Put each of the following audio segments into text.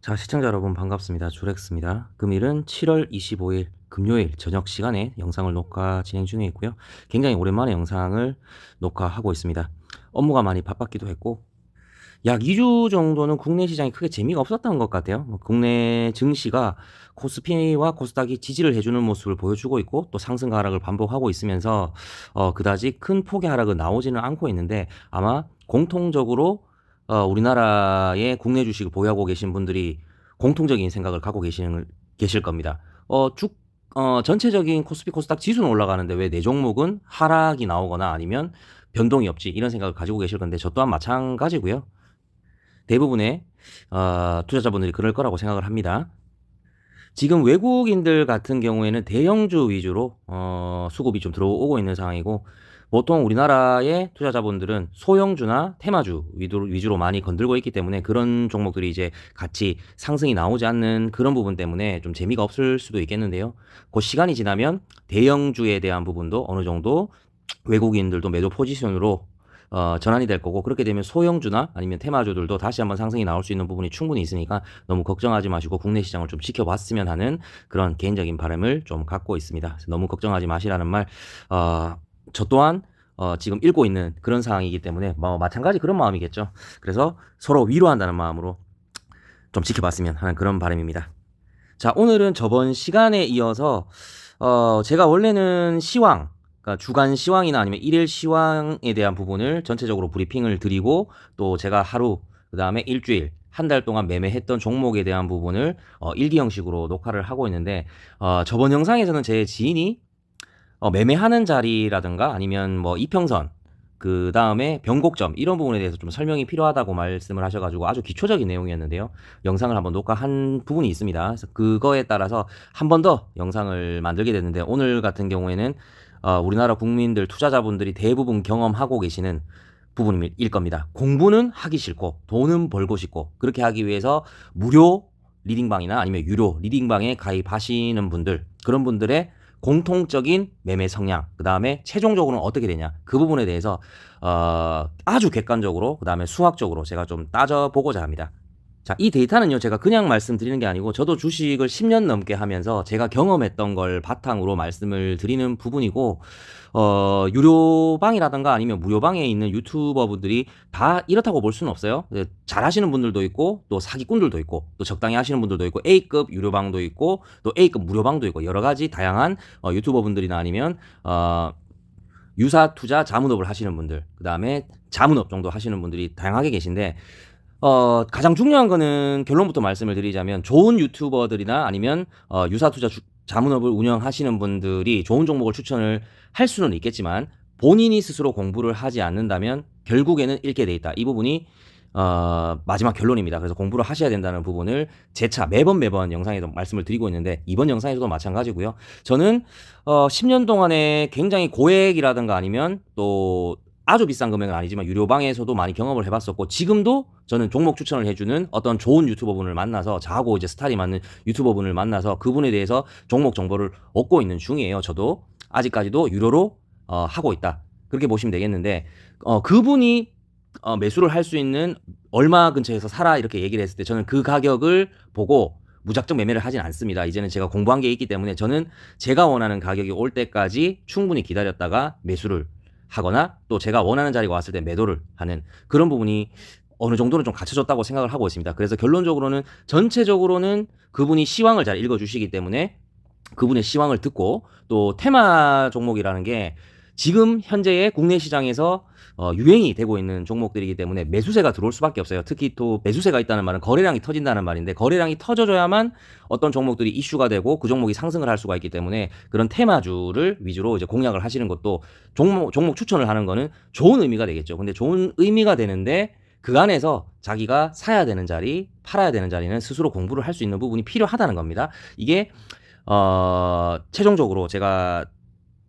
자, 시청자 여러분 반갑습니다. 주렉스입니다. 금일은 7월 25일 금요일 저녁 시간에 영상을 녹화 진행 중에 있고요. 굉장히 오랜만에 영상을 녹화하고 있습니다. 업무가 많이 바빴기도 했고 약 2주 정도는 국내 시장이 크게 재미가 없었던 것 같아요. 뭐 국내 증시가 코스피와 코스닥이 지지를 해주는 모습을 보여주고 있고 또 상승과 하락을 반복하고 있으면서 어, 그다지 큰 폭의 하락은 나오지는 않고 있는데 아마 공통적으로 어, 우리나라의 국내 주식을 보유하고 계신 분들이 공통적인 생각을 갖고 계시는, 계실 겁니다. 어, 주, 어, 전체적인 코스피 코스닥 지수는 올라가는데 왜 내 종목은 하락이 나오거나 아니면 변동이 없지 이런 생각을 가지고 계실 건데 저 또한 마찬가지고요. 대부분의 어, 투자자분들이 그럴 거라고 생각을 합니다. 지금 외국인들 같은 경우에는 대형주 위주로 어, 수급이 좀 들어오고 있는 상황이고 보통 우리나라의 투자자분들은 소형주나 테마주 위주로, 위주로 많이 건들고 있기 때문에 그런 종목들이 이제 같이 상승이 나오지 않는 그런 부분 때문에 좀 재미가 없을 수도 있겠는데요. 그 시간이 지나면 대형주에 대한 부분도 어느 정도 외국인들도 매도 포지션으로 어, 전환이 될 거고 그렇게 되면 소형주나 아니면 테마주들도 다시 한번 상승이 나올 수 있는 부분이 충분히 있으니까 너무 걱정하지 마시고 국내 시장을 좀 지켜봤으면 하는 그런 개인적인 바람을 좀 갖고 있습니다. 너무 걱정하지 마시라는 말, 어, 저 또한 어, 지금 읽고 있는 그런 상황이기 때문에 뭐 마찬가지 그런 마음이겠죠. 그래서 서로 위로한다는 마음으로 좀 지켜봤으면 하는 그런 바람입니다. 자, 오늘은 저번 시간에 이어서 어, 제가 원래는 시황, 그러니까 주간 시황이나 아니면 일일 시황에 대한 부분을 전체적으로 브리핑을 드리고 또 제가 하루, 그 다음에 일주일, 한 달 동안 매매했던 종목에 대한 부분을 어, 일기 형식으로 녹화를 하고 있는데 어, 저번 영상에서는 제 지인이 어, 매매하는 자리라든가 아니면 뭐 이평선 그 다음에 변곡점 이런 부분에 대해서 좀 설명이 필요하다고 말씀을 하셔가지고 아주 기초적인 내용이었는데요. 영상을 한번 녹화한 부분이 있습니다. 그래서 그거에 따라서 한 번 더 영상을 만들게 됐는데 오늘 같은 경우에는 어, 우리나라 국민들 투자자분들이 대부분 경험하고 계시는 부분일 겁니다. 공부는 하기 싫고 돈은 벌고 싶고 그렇게 하기 위해서 무료 리딩방이나 아니면 유료 리딩방에 가입하시는 분들 그런 분들의 공통적인 매매 성향, 그 다음에 최종적으로는 어떻게 되냐 그 부분에 대해서 어, 아주 객관적으로 그 다음에 수학적으로 제가 좀 따져보고자 합니다. 자, 이 데이터는요, 제가 그냥 말씀드리는 게 아니고, 저도 주식을 10년 넘게 하면서 제가 경험했던 걸 바탕으로 말씀을 드리는 부분이고, 어, 유료방이라든가 아니면 무료방에 있는 유튜버분들이 다 이렇다고 볼 수는 없어요. 네, 잘 하시는 분들도 있고, 또 사기꾼들도 있고, 또 적당히 하시는 분들도 있고, A급 유료방도 있고, 또 A급 무료방도 있고, 여러 가지 다양한 어, 유튜버분들이나 아니면, 어, 유사 투자 자문업을 하시는 분들, 그 다음에 자문업 정도 하시는 분들이 다양하게 계신데, 어, 가장 중요한 거는 결론부터 말씀을 드리자면 좋은 유튜버들이나 아니면 어, 유사 투자 주, 자문업을 운영하시는 분들이 좋은 종목을 추천을 할 수는 있겠지만 본인이 스스로 공부를 하지 않는다면 결국에는 잃게 돼 있다. 이 부분이 어, 마지막 결론입니다. 그래서 공부를 하셔야 된다는 부분을 재차 매번 매번 영상에서 말씀을 드리고 있는데 이번 영상에서도 마찬가지고요. 저는 어, 10년 동안에 굉장히 고액이라든가 아니면 또 아주 비싼 금액은 아니지만 유료방에서도 많이 경험을 해봤었고 지금도 저는 종목 추천을 해주는 어떤 좋은 유튜버분을 만나서 저하고 이제 스타일이 맞는 유튜버분을 만나서 그분에 대해서 종목 정보를 얻고 있는 중이에요. 저도 아직까지도 유료로 어, 하고 있다. 그렇게 보시면 되겠는데 어, 그분이 어, 매수를 할 수 있는 얼마 근처에서 사라 이렇게 얘기를 했을 때 저는 그 가격을 보고 무작정 매매를 하진 않습니다. 이제는 제가 공부한 게 있기 때문에 저는 제가 원하는 가격이 올 때까지 충분히 기다렸다가 매수를 하거나 또 제가 원하는 자리가 왔을 때 매도를 하는 그런 부분이 어느 정도는 좀 갖춰졌다고 생각을 하고 있습니다. 그래서 결론적으로는 전체적으로는 그분이 시황을 잘 읽어주시기 때문에 그분의 시황을 듣고 또 테마 종목이라는 게 지금 현재의 국내 시장에서 어, 유행이 되고 있는 종목들이기 때문에 매수세가 들어올 수밖에 없어요. 특히 또 매수세가 있다는 말은 거래량이 터진다는 말인데 거래량이 터져줘야만 어떤 종목들이 이슈가 되고 그 종목이 상승을 할 수가 있기 때문에 그런 테마주를 위주로 이제 공략을 하시는 것도 종목 종목 추천을 하는 거는 좋은 의미가 되겠죠. 근데 좋은 의미가 되는데 그 안에서 자기가 사야 되는 자리, 팔아야 되는 자리는 스스로 공부를 할 수 있는 부분이 필요하다는 겁니다. 이게 어, 최종적으로 제가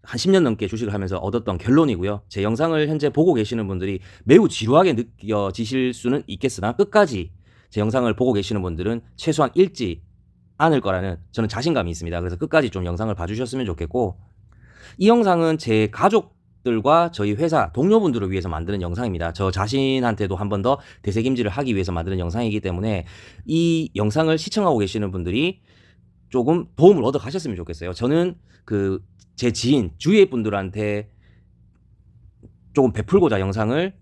한 10년 넘게 주식을 하면서 얻었던 결론이고요. 제 영상을 현재 보고 계시는 분들이 매우 지루하게 느껴지실 수는 있겠으나 끝까지 제 영상을 보고 계시는 분들은 최소한 읽지 않을 거라는 저는 자신감이 있습니다. 그래서 끝까지 좀 영상을 봐주셨으면 좋겠고 이 영상은 제 가족 가족들과 저희 회사 동료분들을 위해서 만드는 영상입니다. 저 자신한테도 한 번더 되새김질을 하기 위해서 만드는 영상이기 때문에 이 영상을 시청하고 계시는 분들이 조금 도움을 얻어 가셨으면 좋겠어요. 저는 그 제 지인 주위의 분들한테 조금 베풀고자 영상을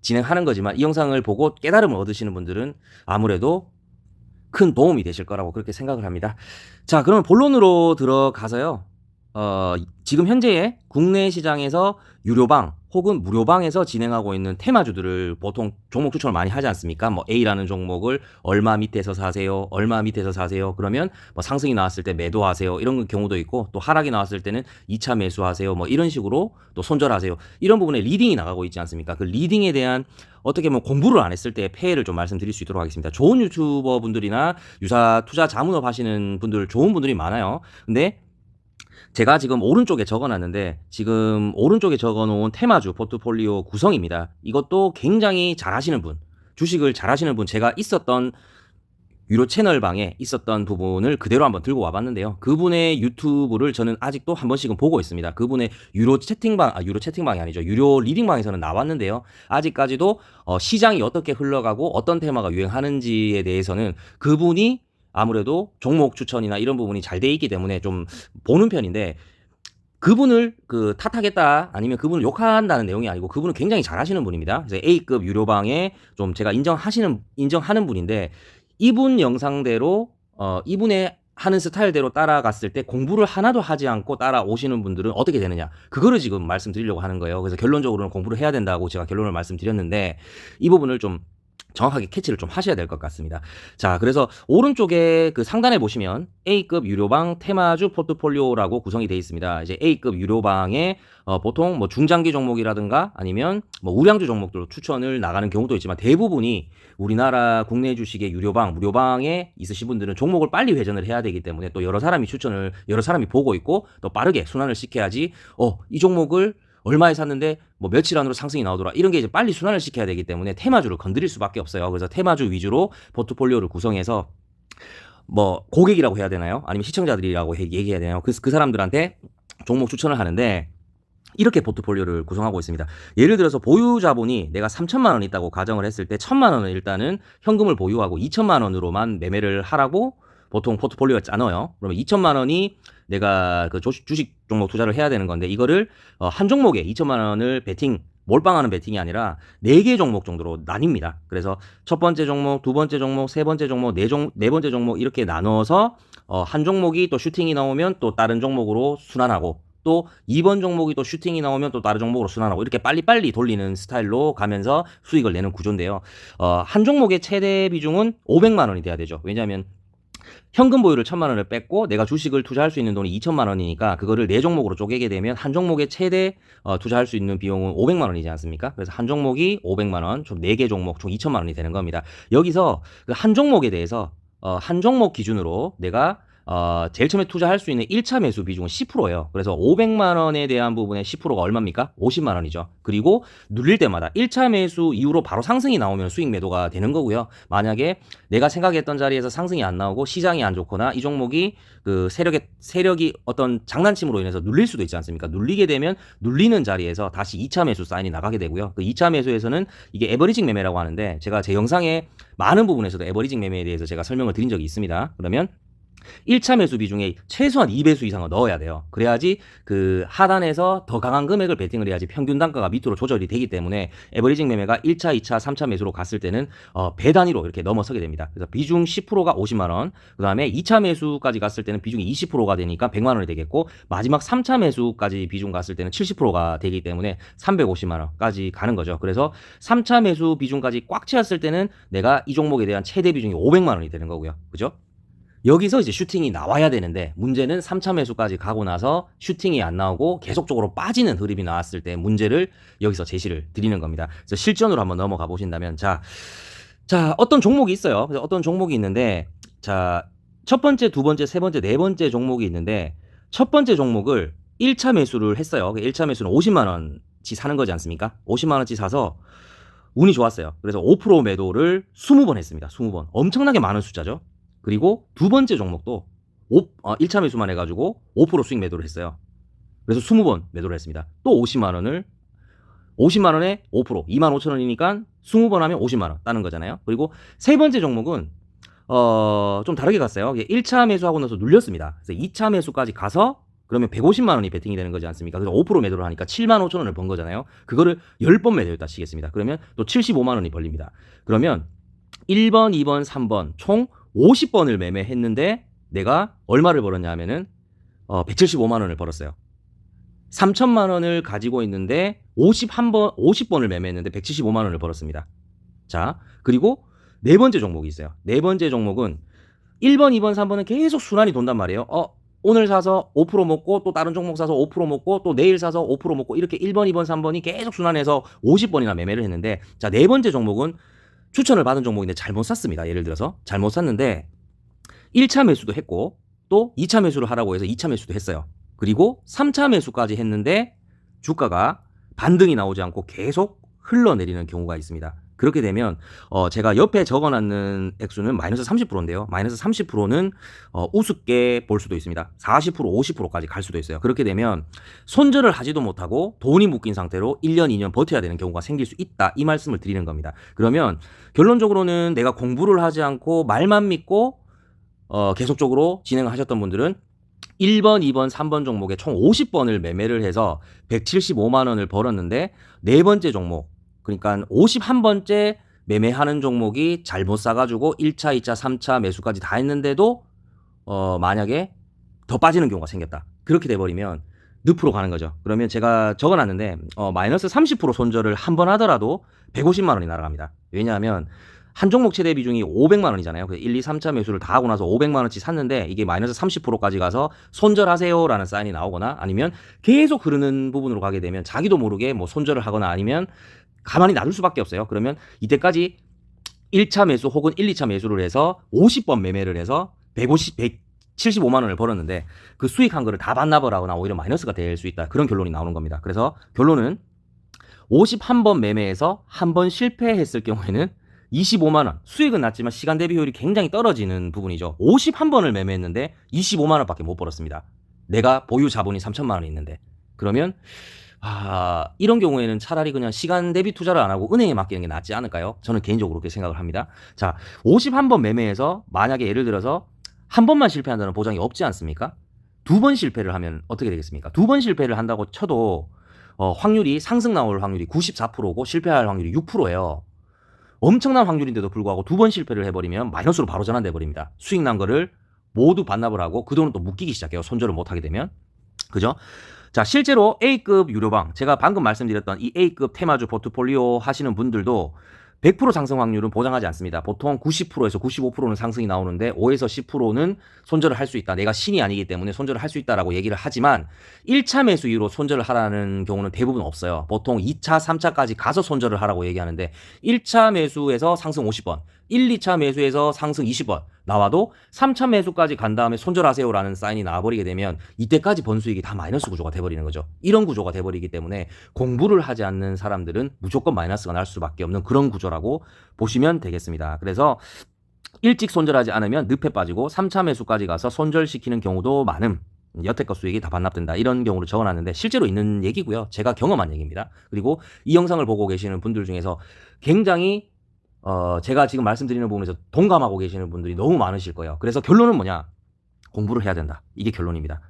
진행하는 거지만 이 영상을 보고 깨달음을 얻으시는 분들은 아무래도 큰 도움이 되실 거라고 그렇게 생각을 합니다. 자, 그러면 본론으로 들어가서요. 어, 지금 현재의 국내 시장에서 유료방 혹은 무료방에서 진행하고 있는 테마주들을 보통 종목 추천을 많이 하지 않습니까? 뭐 A라는 종목을 얼마 밑에서 사세요, 얼마 밑에서 사세요. 그러면 뭐 상승이 나왔을 때 매도하세요. 이런 경우도 있고 또 하락이 나왔을 때는 2차 매수하세요. 뭐 이런 식으로 또 손절하세요. 이런 부분에 리딩이 나가고 있지 않습니까? 그 리딩에 대한 어떻게 뭐 공부를 안 했을 때 폐해를 좀 말씀드릴 수 있도록 하겠습니다. 좋은 유튜버 분들이나 유사 투자 자문업 하시는 분들 좋은 분들이 많아요. 근데 제가 지금 오른쪽에 적어놨는데 지금 오른쪽에 적어놓은 테마주 포트폴리오 구성입니다. 이것도 굉장히 잘하시는 분, 주식을 잘하시는 분 제가 있었던 유료 채널 방에 있었던 부분을 그대로 한번 들고 와봤는데요. 그분의 유튜브를 저는 아직도 한 번씩은 보고 있습니다. 그분의 유료 채팅방, 아, 유료 채팅방이 아니죠. 유료 리딩방에서는 나왔는데요. 아직까지도 어, 시장이 어떻게 흘러가고 어떤 테마가 유행하는지에 대해서는 그분이 아무래도 종목 추천이나 이런 부분이 잘 돼 있기 때문에 좀 보는 편인데 그분을 그 탓하겠다 아니면 그분을 욕한다는 내용이 아니고 그분은 굉장히 잘하시는 분입니다. 그래서 A급 유료방에 좀 제가 인정하시는 인정하는 분인데 이분 영상대로 어 이분의 하는 스타일대로 따라갔을 때 공부를 하나도 하지 않고 따라오시는 분들은 어떻게 되느냐 그거를 지금 말씀드리려고 하는 거예요. 그래서 결론적으로는 공부를 해야 된다고 제가 결론을 말씀드렸는데 이 부분을 좀 정확하게 캐치를 좀 하셔야 될 것 같습니다. 자, 그래서 오른쪽에 그 상단에 보시면 A급 유료방 테마주 포트폴리오라고 구성이 되어 있습니다. 이제 A급 유료방에 어, 보통 뭐 중장기 종목이라든가 아니면 뭐 우량주 종목들 추천을 나가는 경우도 있지만 대부분이 우리나라 국내 주식의 유료방, 무료방에 있으신 분들은 종목을 빨리 회전을 해야 되기 때문에 또 여러 사람이 추천을 여러 사람이 보고 있고 또 빠르게 순환을 시켜야지 어, 이 종목을 얼마에 샀는데 뭐 며칠 안으로 상승이 나오더라 이런 게 이제 빨리 순환을 시켜야 되기 때문에 테마주를 건드릴 수밖에 없어요. 그래서 테마주 위주로 포트폴리오를 구성해서 뭐 고객이라고 해야 되나요? 아니면 시청자들이라고 얘기해야 되나요? 그, 그 사람들한테 종목 추천을 하는데 이렇게 포트폴리오를 구성하고 있습니다. 예를 들어서 보유 자본이 내가 3천만 원 있다고 가정을 했을 때 1천만 원은 일단은 현금을 보유하고 2천만 원으로만 매매를 하라고 보통 포트폴리오가 짜놔요. 그러면 2천만 원이 내가 그 주식 종목 투자를 해야 되는 건데 이거를 어, 한 종목에 2천만 원을 베팅 몰빵하는 베팅이 아니라 4개 종목 정도로 나뉩니다. 그래서 첫 번째 종목, 두 번째 종목, 세 번째 종목, 네, 종, 네 번째 종목 이렇게 나눠서 어, 한 종목이 또 슈팅이 나오면 또 다른 종목으로 순환하고 또 2번 종목이 또 슈팅이 나오면 또 다른 종목으로 순환하고 이렇게 빨리빨리 돌리는 스타일로 가면서 수익을 내는 구조인데요. 어, 한 종목의 최대 비중은 500만 원이 돼야 되죠. 왜냐하면 현금 보유를 천만 원을 뺐고 내가 주식을 투자할 수 있는 돈이 2천만 원이니까 그거를 네 종목으로 쪼개게 되면 한 종목에 최대 어, 투자할 수 있는 비용은 500만 원이지 않습니까? 그래서 한 종목이 500만 원, 총 4개 종목 총 2천만 원이 되는 겁니다. 여기서 그 한 종목에 대해서 어, 한 종목 기준으로 내가 어, 제일 처음에 투자할 수 있는 1차 매수 비중은 10%예요. 그래서 500만 원에 대한 부분의 10%가 얼마입니까? 50만 원이죠. 그리고 눌릴 때마다 1차 매수 이후로 바로 상승이 나오면 수익 매도가 되는 거고요. 만약에 내가 생각했던 자리에서 상승이 안 나오고 시장이 안 좋거나 이 종목이 그 세력의 세력이 어떤 장난침으로 인해서 눌릴 수도 있지 않습니까? 눌리게 되면 눌리는 자리에서 다시 2차 매수 사인이 나가게 되고요. 그 2차 매수에서는 이게 에버리징 매매라고 하는데 제가 제 영상에 많은 부분에서도 에버리징 매매에 대해서 제가 설명을 드린 적이 있습니다. 그러면 1차 매수 비중에 최소한 2배수 이상을 넣어야 돼요. 그래야지 그 하단에서 더 강한 금액을 베팅을 해야지 평균 단가가 밑으로 조절이 되기 때문에 에버리징 매매가 1차, 2차, 3차 매수로 갔을 때는 어, 배 단위로 이렇게 넘어서게 됩니다. 그래서 비중 10%가 50만 원, 그 다음에 2차 매수까지 갔을 때는 비중이 20%가 되니까 100만 원이 되겠고 마지막 3차 매수까지 비중 갔을 때는 70%가 되기 때문에 350만 원까지 가는 거죠. 그래서 3차 매수 비중까지 꽉 채웠을 때는 내가 이 종목에 대한 최대 비중이 500만 원이 되는 거고요. 그죠? 여기서 이제 슈팅이 나와야 되는데 문제는 3차 매수까지 가고 나서 슈팅이 안 나오고 계속적으로 빠지는 흐름이 나왔을 때 문제를 여기서 제시를 드리는 겁니다. 그래서 실전으로 한번 넘어가 보신다면 자, 자 어떤 종목이 있어요. 그래서 어떤 종목이 있는데 자 첫 번째, 두 번째, 세 번째, 네 번째 종목이 있는데 첫 번째 종목을 1차 매수를 했어요. 1차 그 매수는 50만 원치 사는 거지 않습니까? 50만 원치 사서 운이 좋았어요. 그래서 5% 매도를 20번 했습니다. 20번. 엄청나게 많은 숫자죠. 그리고 두 번째 종목도 5, 어, 1차 매수만 해가지고 5% 수익 매도를 했어요. 그래서 20번 매도를 했습니다. 또 50만 원을 50만 원에 5% 2만 5천 원이니까 20번 하면 50만 원 따는 거잖아요. 그리고 세 번째 종목은 어, 좀 다르게 갔어요. 1차 매수하고 나서 눌렸습니다. 그래서 2차 매수까지 가서 그러면 150만 원이 베팅이 되는 거지 않습니까? 그래서 5% 매도를 하니까 7만 5천 원을 번 거잖아요. 그거를 10번 매도했다 치겠습니다. 그러면 또 75만 원이 벌립니다. 그러면 1번, 2번, 3번 총 50번을 매매했는데 내가 얼마를 벌었냐 하면은 어, 175만 원을 벌었어요. 3천만 원을 가지고 있는데 51번, 50번을 매매했는데 175만 원을 벌었습니다. 자, 그리고 네 번째 종목이 있어요. 네 번째 종목은 1번, 2번, 3번은 계속 순환이 돈단 말이에요. 어, 오늘 사서 5% 먹고 또 다른 종목 사서 5% 먹고 또 내일 사서 5% 먹고 이렇게 1번, 2번, 3번이 계속 순환해서 50번이나 매매를 했는데 자, 네 번째 종목은 추천을 받은 종목인데 잘못 샀습니다. 예를 들어서 잘못 샀는데 1차 매수도 했고 또 2차 매수를 하라고 해서 2차 매수도 했어요. 그리고 3차 매수까지 했는데 주가가 반등이 나오지 않고 계속 흘러내리는 경우가 있습니다. 그렇게 되면 어 제가 옆에 적어놨는 액수는 마이너스 30%인데요. 마이너스 30%는 어 우습게 볼 수도 있습니다. 40% 50%까지 갈 수도 있어요. 그렇게 되면 손절을 하지도 못하고 돈이 묶인 상태로 1년 2년 버텨야 되는 경우가 생길 수 있다. 이 말씀을 드리는 겁니다. 그러면 결론적으로는 내가 공부를 하지 않고 말만 믿고 어 계속적으로 진행을 하셨던 분들은 1번, 2번, 3번 종목에 총 50번을 매매를 해서 175만 원을 벌었는데 네 번째 종목 그러니까 51번째 매매하는 종목이 잘못 사가지고 1차, 2차, 3차 매수까지 다 했는데도 어 만약에 더 빠지는 경우가 생겼다. 그렇게 돼버리면 늪으로 가는 거죠. 그러면 제가 적어놨는데 어, 마이너스 30% 손절을 한 번 하더라도 150만 원이 날아갑니다. 왜냐하면 한 종목 최대 비중이 500만 원이잖아요. 그래서 1, 2, 3차 매수를 다 하고 나서 500만 원치 샀는데 이게 마이너스 30%까지 가서 손절하세요라는 사인이 나오거나 아니면 계속 흐르는 부분으로 가게 되면 자기도 모르게 뭐 손절을 하거나 아니면 가만히 놔둘 수밖에 없어요. 그러면 이때까지 1차 매수 혹은 1, 2차 매수를 해서 50번 매매를 해서 150, 175만 원을 벌었는데 그 수익한 거를 다 하거나 오히려 마이너스가 될 수 있다. 그런 결론이 나오는 겁니다. 그래서 결론은 51번 매매에서 한 번 실패했을 경우에는 25만 원. 수익은 낮지만 시간 대비 효율이 굉장히 떨어지는 부분이죠. 51번을 매매했는데 25만 원밖에 못 벌었습니다. 내가 보유 자본이 3천만 원이 있는데. 그러면 아, 이런 경우에는 차라리 그냥 시간 대비 투자를 안 하고 은행에 맡기는 게 낫지 않을까요? 저는 개인적으로 그렇게 생각을 합니다. 자, 51번 매매해서 만약에 예를 들어서 한 번만 실패한다는 보장이 없지 않습니까? 두 번 실패를 하면 어떻게 되겠습니까? 두 번 실패를 한다고 쳐도 어, 확률이 상승 나올 확률이 94%고 실패할 확률이 6%예요. 엄청난 확률인데도 불구하고 두 번 실패를 해버리면 마이너스로 바로 전환돼 버립니다. 수익 난 거를 모두 반납을 하고 그 돈은 또 묶이기 시작해요. 손절을 못 하게 되면. 그죠? 자, 실제로 A급 유료방, 제가 방금 말씀드렸던 이 A급 테마주 포트폴리오 하시는 분들도 100% 상승 확률은 보장하지 않습니다. 보통 90%에서 95%는 상승이 나오는데 5에서 10%는 손절을 할 수 있다. 내가 신이 아니기 때문에 손절을 할 수 있다라고 얘기를 하지만 1차 매수 이후로 손절을 하라는 경우는 대부분 없어요. 보통 2차, 3차까지 가서 손절을 하라고 얘기하는데 1차 매수에서 상승 50번, 1, 2차 매수에서 상승 20번 나와도 3차 매수까지 간 다음에 손절하세요라는 사인이 나와버리게 되면 이때까지 번 수익이 다 마이너스 구조가 돼버리는 거죠. 이런 구조가 돼버리기 때문에 공부를 하지 않는 사람들은 무조건 마이너스가 날 수밖에 없는 그런 구조라고 보시면 되겠습니다. 그래서 일찍 손절하지 않으면 늪에 빠지고 3차 매수까지 가서 손절시키는 경우도 많음. 여태껏 수익이 다 반납된다. 이런 경우를 적어놨는데 실제로 있는 얘기고요. 제가 경험한 얘기입니다. 그리고 이 영상을 보고 계시는 분들 중에서 굉장히 어, 제가 지금 말씀드리는 부분에서 동감하고 계시는 분들이 너무 많으실 거예요. 그래서 결론은 뭐냐? 공부를 해야 된다. 이게 결론입니다.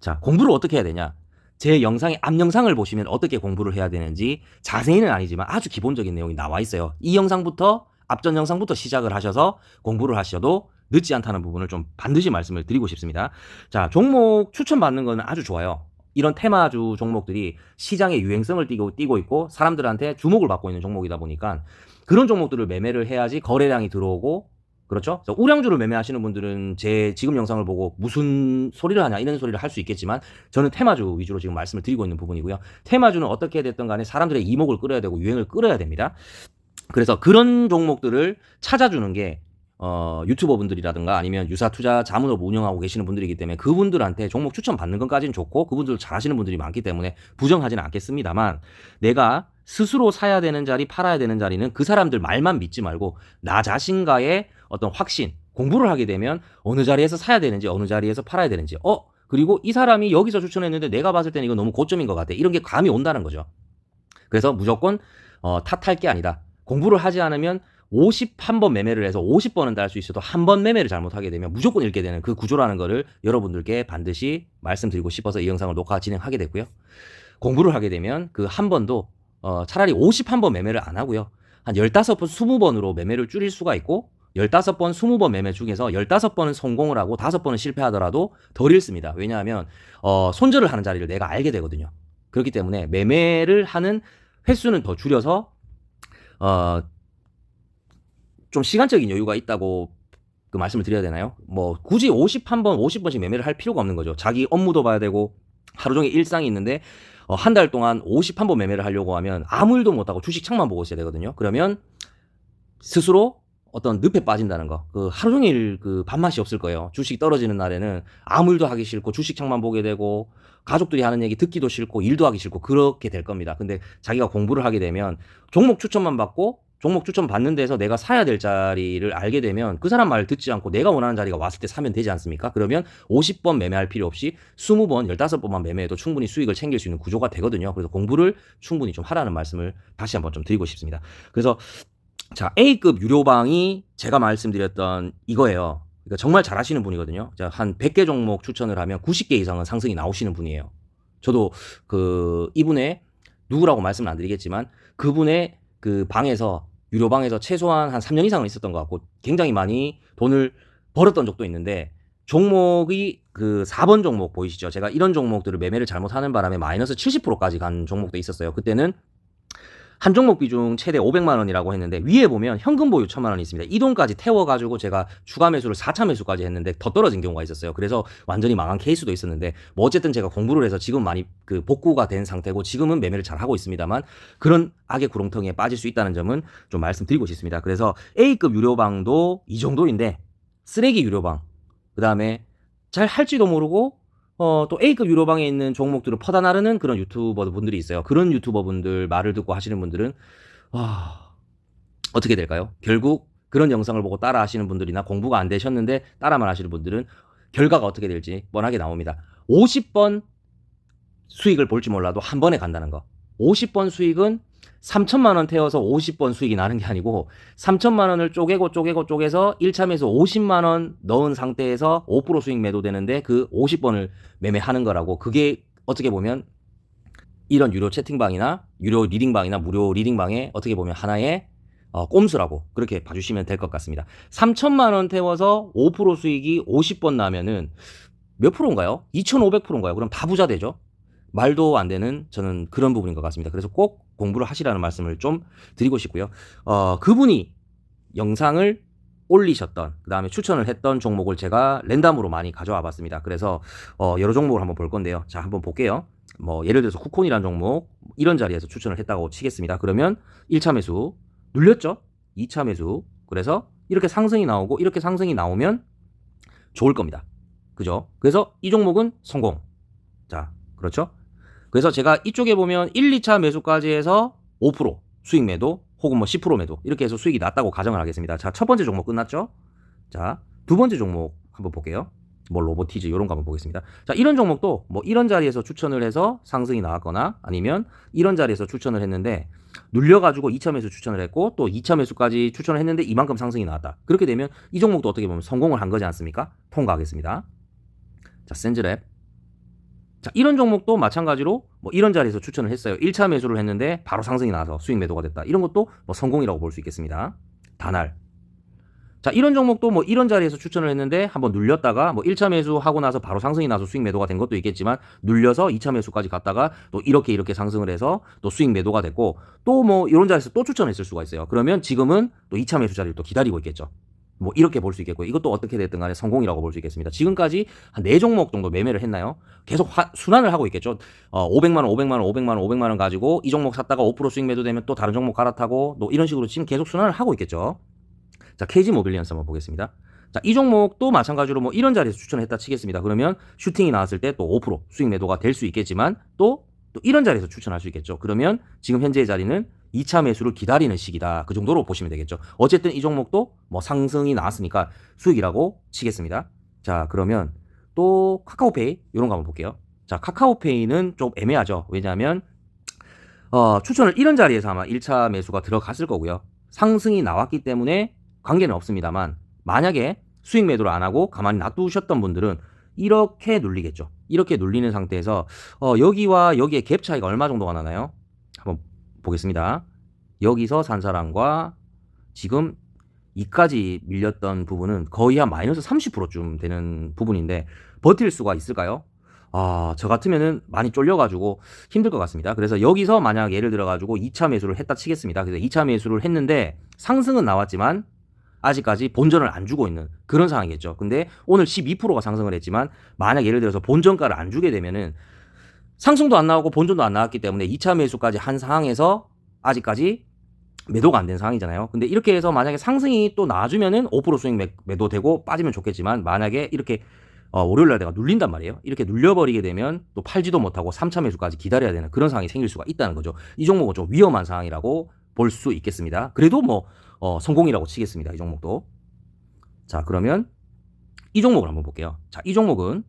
자, 공부를 어떻게 해야 되냐? 제 영상의 앞 영상을 보시면 어떻게 공부를 해야 되는지 자세히는 아니지만 아주 기본적인 내용이 나와 있어요. 이 영상부터 앞전 영상부터 시작을 하셔서 공부를 하셔도 늦지 않다는 부분을 좀 반드시 말씀을 드리고 싶습니다. 자, 종목 추천받는 거는 아주 좋아요. 이런 테마주 종목들이 시장의 유행성을 띠고, 띠고 있고 사람들한테 주목을 받고 있는 종목이다 보니까 그런 종목들을 매매를 해야지 거래량이 들어오고 그렇죠? 그래서 우량주를 매매하시는 분들은 제 지금 영상을 보고 무슨 소리를 하냐 이런 소리를 할 수 있겠지만 저는 테마주 위주로 지금 말씀을 드리고 있는 부분이고요. 테마주는 어떻게 됐든 간에 사람들의 이목을 끌어야 되고 유행을 끌어야 됩니다. 그래서 그런 종목들을 찾아주는 게 어, 유튜버 분들이라든가 아니면 유사 투자 자문업 운영하고 계시는 분들이기 때문에 그분들한테 종목 추천 받는 것까지는 좋고 그분들 잘 하시는 분들이 많기 때문에 부정하지는 않겠습니다만 내가 스스로 사야 되는 자리, 팔아야 되는 자리는 그 사람들 말만 믿지 말고 나 자신과의 어떤 확신, 공부를 하게 되면 어느 자리에서 사야 되는지 어느 자리에서 팔아야 되는지 어 그리고 이 사람이 여기서 추천했는데 내가 봤을 때는 이거 너무 고점인 것 같아. 이런 게 감이 온다는 거죠. 그래서 무조건 어, 탓할 게 아니다. 공부를 하지 않으면 51번 매매를 해서 50번은 딸수 있어도 한 번 매매를 잘못하게 되면 무조건 잃게 되는 그 구조라는 거를 여러분들께 반드시 말씀드리고 싶어서 이 영상을 녹화 진행하게 됐고요. 공부를 하게 되면 그 한 번도 어, 차라리 51번 매매를 안 하고요. 한 15번, 20번으로 매매를 줄일 수가 있고 15번, 20번 매매 중에서 15번은 성공을 하고 5번은 실패하더라도 덜 잃습니다. 왜냐하면 어, 손절을 하는 자리를 내가 알게 되거든요. 그렇기 때문에 매매를 하는 횟수는 더 줄여서 어, 좀 시간적인 여유가 있다고 그 말씀을 드려야 되나요? 뭐 굳이 51번, 50번씩 매매를 할 필요가 없는 거죠. 자기 업무도 봐야 되고 하루 종일 일상이 있는데 어, 한 달 동안 51번 매매를 하려고 하면 아무 일도 못 하고 주식 창만 보고 있어야 되거든요. 그러면 스스로 어떤 늪에 빠진다는 거. 그 하루 종일 그 밥맛이 없을 거예요. 주식 떨어지는 날에는 아무 일도 하기 싫고 주식 창만 보게 되고 가족들이 하는 얘기 듣기도 싫고 일도 하기 싫고 그렇게 될 겁니다. 근데 자기가 공부를 하게 되면 종목 추천만 받고 종목 추천 받는 데서 내가 사야 될 자리를 알게 되면 그 사람 말 듣지 않고 내가 원하는 자리가 왔을 때 사면 되지 않습니까? 그러면 50번 매매할 필요 없이 20번, 15번만 매매해도 충분히 수익을 챙길 수 있는 구조가 되거든요. 그래서 공부를 충분히 좀 하라는 말씀을 다시 한번 좀 드리고 싶습니다. 그래서 자, A급 유료방이 제가 말씀드렸던 이거예요. 그러니까 정말 잘하시는 분이거든요. 자, 한 100개 종목 추천을 하면 90개 이상은 상승이 나오시는 분이에요. 저도 그 이분의 누구라고 말씀을 안 드리겠지만 그분의 그 방에서 유료방에서 최소한 한 3년 이상은 있었던 것 같고 굉장히 많이 돈을 벌었던 적도 있는데 종목이 그 4번 종목 보이시죠? 제가 이런 종목들을 매매를 잘못하는 바람에 마이너스 70%까지 간 종목도 있었어요. 그때는 한 종목 비중 최대 500만 원이라고 했는데 위에 보면 현금 보유 1000만 원이 있습니다. 이 돈까지 태워 가지고 제가 추가 매수를 4차 매수까지 했는데 더 떨어진 경우가 있었어요. 그래서 완전히 망한 케이스도 있었는데 뭐 어쨌든 제가 공부를 해서 지금 많이 그 복구가 된 상태고 지금은 매매를 잘 하고 있습니다만 그런 악의 구렁텅이에 빠질 수 있다는 점은 좀 말씀드리고 싶습니다. 그래서 A급 유료방도 이 정도인데 쓰레기 유료방 그 다음에 잘 할지도 모르고 어, 또 A급 유료방에 있는 종목들을 퍼다 나르는 그런 유튜버 분들이 있어요. 그런 유튜버 분들 말을 듣고 하시는 분들은, 와, 어떻게 될까요? 결국 그런 영상을 보고 따라 하시는 분들이나 공부가 안 되셨는데 따라만 하시는 분들은 결과가 어떻게 될지 뻔하게 나옵니다. 50번 수익을 볼지 몰라도 한 번에 간다는 거. 50번 수익은 3천만 원 태워서 50번 수익이 나는 게 아니고 3천만 원을 쪼개고 쪼개고 쪼개서 1차 매수 50만 원 넣은 상태에서 5% 수익 매도되는데 그 50번을 매매하는 거라고 그게 어떻게 보면 이런 유료 채팅방이나 유료 리딩방이나 무료 리딩방에 어떻게 보면 하나의 어, 꼼수라고 그렇게 봐주시면 될 것 같습니다. 3천만 원 태워서 5% 수익이 50번 나면은 몇 프로인가요? 2,500%인가요? 그럼 다 부자 되죠? 말도 안 되는 저는 그런 부분인 것 같습니다. 그래서 꼭 공부를 하시라는 말씀을 좀 드리고 싶고요. 어, 그분이 영상을 올리셨던 그 다음에 추천을 했던 종목을 제가 랜덤으로 많이 가져와 봤습니다. 그래서 어, 여러 종목을 한번 볼 건데요. 자 한번 볼게요. 뭐 예를 들어서 쿠콘이라는 종목 이런 자리에서 추천을 했다고 치겠습니다. 그러면 1차 매수 눌렸죠? 2차 매수 그래서 이렇게 상승이 나오고 이렇게 상승이 나오면 좋을 겁니다. 그죠? 그래서 이 종목은 성공. 자, 그렇죠? 그래서 제가 이쪽에 보면 1, 2차 매수까지 해서 5% 수익 매도 혹은 뭐 10% 매도 이렇게 해서 수익이 났다고 가정을 하겠습니다. 자, 첫 번째 종목 끝났죠? 자, 두 번째 종목 한번 볼게요. 뭐 로보티즈 이런 거 한번 보겠습니다. 자, 이런 종목도 뭐 이런 자리에서 추천을 해서 상승이 나왔거나 아니면 이런 자리에서 추천을 했는데 눌려가지고 2차 매수 추천을 했고 또 2차 매수까지 추천을 했는데 이만큼 상승이 나왔다. 그렇게 되면 이 종목도 어떻게 보면 성공을 한 거지 않습니까? 통과하겠습니다. 자, 센즈랩. 자, 이런 종목도 마찬가지로 뭐 이런 자리에서 추천을 했어요. 1차 매수를 했는데 바로 상승이 나와서 수익 매도가 됐다. 이런 것도 뭐 성공이라고 볼 수 있겠습니다. 다날. 자, 이런 종목도 뭐 이런 자리에서 추천을 했는데 한번 눌렸다가 뭐 1차 매수하고 나서 바로 상승이 나서 수익 매도가 된 것도 있겠지만 눌려서 2차 매수까지 갔다가 또 이렇게 이렇게 상승을 해서 또 수익 매도가 됐고 또 뭐 이런 자리에서 또 추천했을 수가 있어요. 그러면 지금은 또 2차 매수 자리를 또 기다리고 있겠죠. 뭐 이렇게 볼 수 있겠고 이것도 어떻게 됐든 간에 성공이라고 볼 수 있겠습니다. 지금까지 한 4종목 정도 매매를 했나요? 계속 화, 순환을 하고 있겠죠. 어, 500만 원, 500만 원, 500만 원, 500만 원 가지고 이 종목 샀다가 5% 수익 매도되면 또 다른 종목 갈아타고 또 이런 식으로 지금 계속 순환을 하고 있겠죠. 자, KG 모빌리언스 한번 보겠습니다. 자, 이 종목도 마찬가지로 뭐 이런 자리에서 추천했다 치겠습니다. 그러면 슈팅이 나왔을 때 또 5% 수익 매도가 될 수 있겠지만 또, 또 이런 자리에서 추천할 수 있겠죠. 그러면 지금 현재의 자리는 2차 매수를 기다리는 시기다. 그 정도로 보시면 되겠죠. 어쨌든 이 종목도 뭐 상승이 나왔으니까 수익이라고 치겠습니다. 자, 그러면 또 카카오페이 이런 거 한번 볼게요. 자, 카카오페이는 좀 애매하죠. 왜냐하면 어, 추천을 이런 자리에서 아마 1차 매수가 들어갔을 거고요. 상승이 나왔기 때문에 관계는 없습니다만 만약에 수익 매도를 안 하고 가만히 놔두셨던 분들은 이렇게 눌리겠죠. 이렇게 눌리는 상태에서 어, 여기와 여기의 갭 차이가 얼마 정도가 나나요? 보겠습니다. 여기서 산 사람과 지금 이까지 밀렸던 부분은 거의 한 마이너스 30%쯤 되는 부분인데 버틸 수가 있을까요? 아, 저 같으면은 많이 쫄려가지고 힘들 것 같습니다. 그래서 여기서 만약 예를 들어가지고 2차 매수를 했다 치겠습니다. 그래서 2차 매수를 했는데 상승은 나왔지만 아직까지 본전을 안 주고 있는 그런 상황이겠죠. 근데 오늘 12%가 상승을 했지만 만약 예를 들어서 본전가를 안 주게 되면은 상승도 안 나오고 본전도 안 나왔기 때문에 2차 매수까지 한 상황에서 아직까지 매도가 안 된 상황이잖아요. 근데 이렇게 해서 만약에 상승이 또 나와주면은 5% 수익 매, 매도되고 빠지면 좋겠지만 만약에 이렇게 어, 월요일 날 내가 눌린단 말이에요. 이렇게 눌려버리게 되면 또 팔지도 못하고 3차 매수까지 기다려야 되는 그런 상황이 생길 수가 있다는 거죠. 이 종목은 좀 위험한 상황이라고 볼 수 있겠습니다. 그래도 뭐 어, 성공이라고 치겠습니다. 이 종목도. 자 그러면 이 종목을 한번 볼게요. 자 이 종목은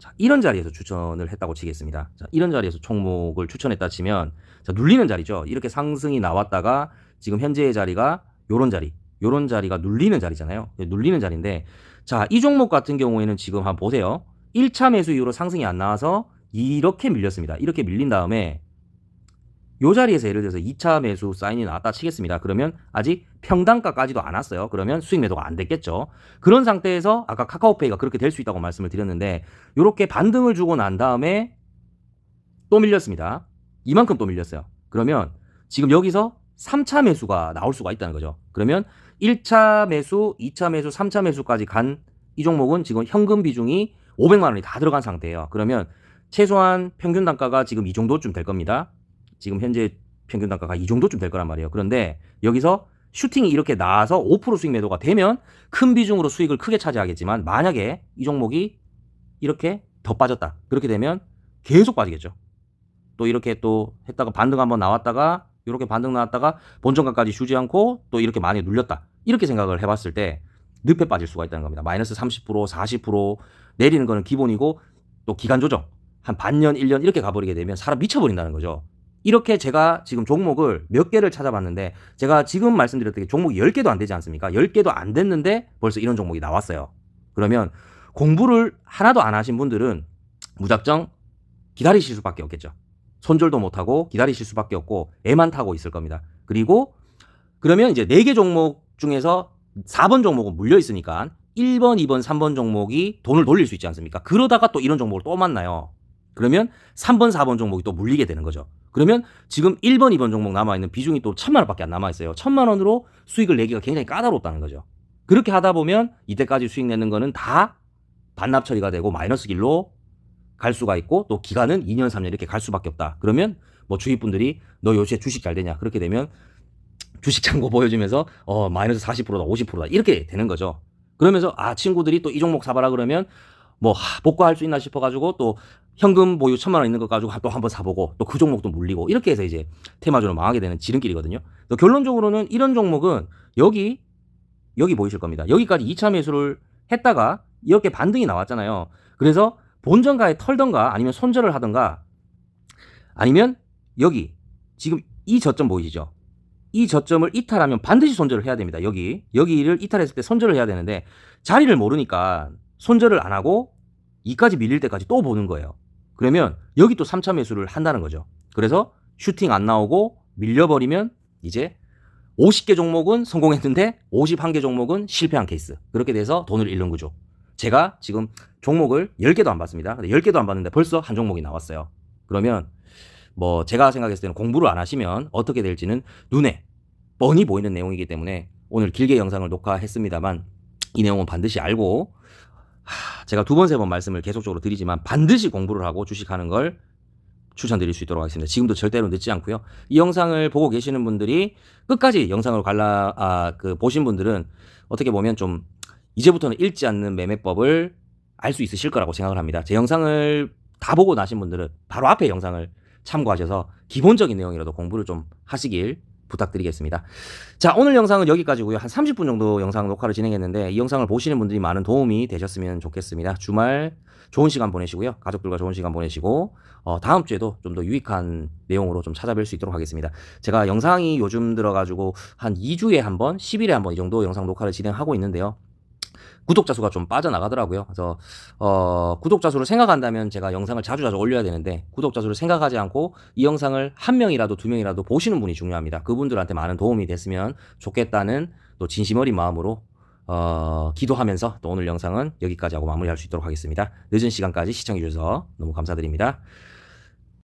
자, 이런 자리에서 추천을 했다고 치겠습니다. 자, 이런 자리에서 종목을 추천했다 치면 자, 눌리는 자리죠. 이렇게 상승이 나왔다가 지금 현재의 자리가 요런 자리, 요런 자리가 눌리는 자리잖아요. 눌리는 자리인데 자, 이 종목 같은 경우에는 지금 한번 보세요. 1차 매수 이후로 상승이 안 나와서 이렇게 밀렸습니다. 이렇게 밀린 다음에 요 자리에서 예를 들어서 2차 매수 사인이 나왔다 치겠습니다. 그러면 아직 평단가까지도 안 왔어요. 그러면 수익 매도가 안 됐겠죠. 그런 상태에서 아까 카카오페이가 그렇게 될 수 있다고 말씀을 드렸는데 이렇게 반등을 주고 난 다음에 또 밀렸습니다. 이만큼 또 밀렸어요. 그러면 지금 여기서 3차 매수가 나올 수가 있다는 거죠. 그러면 1차 매수, 2차 매수, 3차 매수까지 간 이 종목은 지금 현금 비중이 500만 원이 다 들어간 상태예요. 그러면 최소한 평균 단가가 지금 이 정도쯤 될 겁니다. 지금 현재 평균 단가가 이 정도쯤 될 거란 말이에요. 그런데 여기서 슈팅이 이렇게 나와서 5% 수익 매도가 되면 큰 비중으로 수익을 크게 차지하겠지만 만약에 이 종목이 이렇게 더 빠졌다. 그렇게 되면 계속 빠지겠죠. 또 이렇게 또 했다가 반등 한번 나왔다가 이렇게 반등 나왔다가 본전가까지 주지 않고 또 이렇게 많이 눌렸다. 이렇게 생각을 해봤을 때 늪에 빠질 수가 있다는 겁니다. 마이너스 30%, 40% 내리는 거는 기본이고 또 기간 조정 한 반년, 1년 이렇게 가버리게 되면 사람 미쳐버린다는 거죠. 이렇게 제가 지금 종목을 몇 개를 찾아봤는데 제가 지금 말씀드렸던 게 종목이 10개도 안 되지 않습니까? 10개도 안 됐는데 벌써 이런 종목이 나왔어요. 그러면 공부를 하나도 안 하신 분들은 무작정 기다리실 수밖에 없겠죠. 손절도 못하고 기다리실 수밖에 없고 애만 타고 있을 겁니다. 그리고 그러면 이제 4개 종목 중에서 4번 종목은 물려 있으니까 1번, 2번, 3번 종목이 돈을 돌릴 수 있지 않습니까? 그러다가 또 이런 종목을 또 만나요. 그러면 3번, 4번 종목이 또 물리게 되는 거죠. 그러면 지금 1번, 2번 종목 남아있는 비중이 또 천만 원밖에 안 남아있어요. 천만 원으로 수익을 내기가 굉장히 까다롭다는 거죠. 그렇게 하다 보면 이때까지 수익 내는 거는 다 반납 처리가 되고 마이너스 길로 갈 수가 있고 또 기간은 2년, 3년 이렇게 갈 수밖에 없다. 그러면 뭐 주위 분들이 너 요새 주식 잘 되냐? 그렇게 되면 주식 잔고 보여주면서 어 마이너스 40%다, 50%다 이렇게 되는 거죠. 그러면서 아 친구들이 또 이 종목 사봐라 그러면 뭐 하, 복구할 수 있나 싶어가지고 또 현금 보유 천만 원 있는 것 가지고 또 한번 사보고 또 그 종목도 물리고 이렇게 해서 이제 테마주로 망하게 되는 지름길이거든요. 그래서 결론적으로는 이런 종목은 여기 여기 보이실 겁니다. 여기까지 2차 매수를 했다가 이렇게 반등이 나왔잖아요. 그래서 본전가에 털던가 아니면 손절을 하던가 아니면 여기 지금 이 저점 보이시죠? 이 저점을 이탈하면 반드시 손절을 해야 됩니다. 여기 여기를 이탈했을 때 손절을 해야 되는데 자리를 모르니까 손절을 안 하고 이까지 밀릴 때까지 또 보는 거예요. 그러면 여기 또 3차 매수를 한다는 거죠. 그래서 슈팅 안 나오고 밀려버리면 이제 50개 종목은 성공했는데 51개 종목은 실패한 케이스. 그렇게 돼서 돈을 잃는 거죠. 제가 지금 종목을 10개도 안 봤습니다. 근데 10개도 안 봤는데 벌써 한 종목이 나왔어요. 그러면 뭐 제가 생각했을 때는 공부를 안 하시면 어떻게 될지는 눈에 뻔히 보이는 내용이기 때문에 오늘 길게 영상을 녹화했습니다만 이 내용은 반드시 알고 하, 제가 두 번, 세 번 말씀을 계속적으로 드리지만 반드시 공부를 하고 주식하는 걸 추천드릴 수 있도록 하겠습니다. 지금도 절대로 늦지 않고요. 이 영상을 보고 계시는 분들이 끝까지 영상을 갈라 아, 그 보신 분들은 어떻게 보면 좀 이제부터는 읽지 않는 매매법을 알 수 있으실 거라고 생각을 합니다. 제 영상을 다 보고 나신 분들은 바로 앞에 영상을 참고하셔서 기본적인 내용이라도 공부를 좀 하시길 부탁드리겠습니다. 자, 오늘 영상은 여기까지고요. 한 30분 정도 영상 녹화를 진행했는데 이 영상을 보시는 분들이 많은 도움이 되셨으면 좋겠습니다. 주말 좋은 시간 보내시고요. 가족들과 좋은 시간 보내시고 어, 다음 주에도 좀 더 유익한 내용으로 좀 찾아뵐 수 있도록 하겠습니다. 제가 영상이 요즘 들어가지고 한 2주에 한 번, 10일에 한 번 이 정도 영상 녹화를 진행하고 있는데요. 구독자 수가 좀 빠져나가더라고요. 그래서 어, 구독자 수를 생각한다면 제가 영상을 자주 자주 올려야 되는데 구독자 수를 생각하지 않고 이 영상을 한 명이라도 두 명이라도 보시는 분이 중요합니다. 그분들한테 많은 도움이 됐으면 좋겠다는 또 진심 어린 마음으로 어, 기도하면서 또 오늘 영상은 여기까지 하고 마무리할 수 있도록 하겠습니다. 늦은 시간까지 시청해 주셔서 너무 감사드립니다.